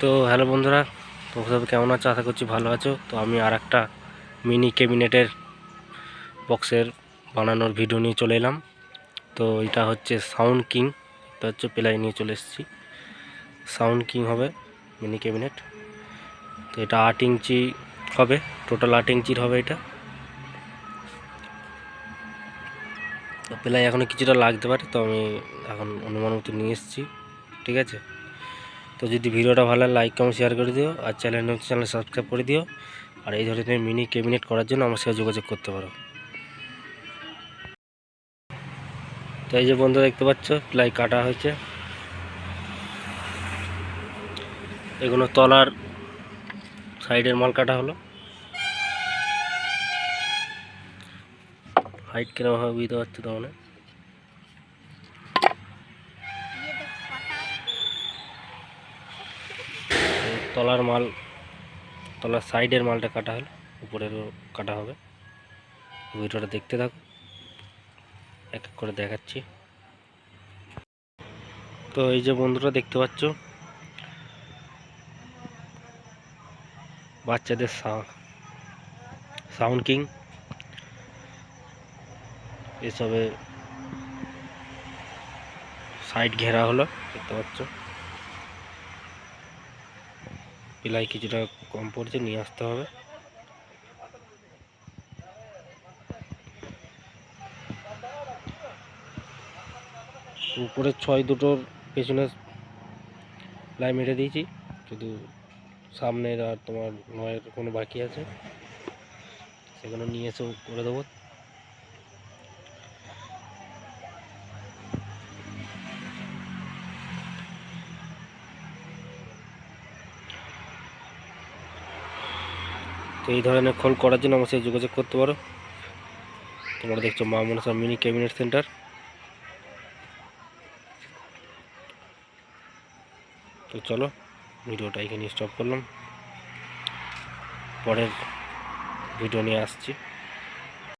তো হ্যালো বন্ধুরা তোমরা সব কেমন আছো? আশা করছি ভালো আছো। তো আমি আর একটা মিনি ক্যাবিনেটের বক্সের বানানোর ভিডিও নিয়ে চলে এলাম। তো এটা হচ্ছে সাউন্ড কিং, এটা হচ্ছে প্লাই নিয়ে চলে এসেছি। সাউন্ড কিং হবে মিনি ক্যাবিনেট। তো এটা আট ইঞ্চি হবে, টোটাল আট ইঞ্চির হবে এটা। প্লাই এখনও কিছুটা লাগতে পারে, তো আমি এখন অনুমান মতো নিয়ে এসেছি, ঠিক আছে? তো যদি ভিডিওটা ভালো লাইক কমেন্ট শেয়ার করে দিও আর চ্যানেল চ্যানেল সাবস্ক্রাইব করে দিও। আর এই ধরনের মিনি ক্যাবিনেট করার জন্য আমার সাথে যোগাযোগ করতে পারো। তো এই যে বন্ধু দেখতে পাচ্ছ, প্লাই কাটা হয়েছে। এগুলো তলার সাইডের মাল কাটা হলো। হাইট কীরকম হবে বুঝতে পারছ তো মানে এই তলার মাল, তলার সাইডের মালটা কাটা হলো, উপরেরও কাটা হবে। ভিডিওটা দেখতে থাকো। এক এক করে দেখাচ্ছি। তো এই যে বন্ধুরা দেখতে পাচ্ছ, বাচ্চাদের সাউন্ড কিং। এসবে সাইড ঘেরা হলো, দেখতে পাচ্ছ। পিলাই কিছুটা কম পড়ছে, নিয়ে আসতে হবে। উপরে ছয় দুটোর পেছনে লাই মেরে দিয়েছি, শুধু সামনের আর তোমার নয়ের কোনো বাকি আছে, সেগুলো নিয়ে এসেও করে দেবো। তো এই ধরনের খোল করার জন্য আমার সাথে যোগাযোগ করতে পারো। তোমরা দেখছ মা মনসা মিনি ক্যাবিনেট সেন্টার। তো চলো, ভিডিওটা এখানে স্টপ করলাম। পরের ভিডিও নিয়ে আসছি।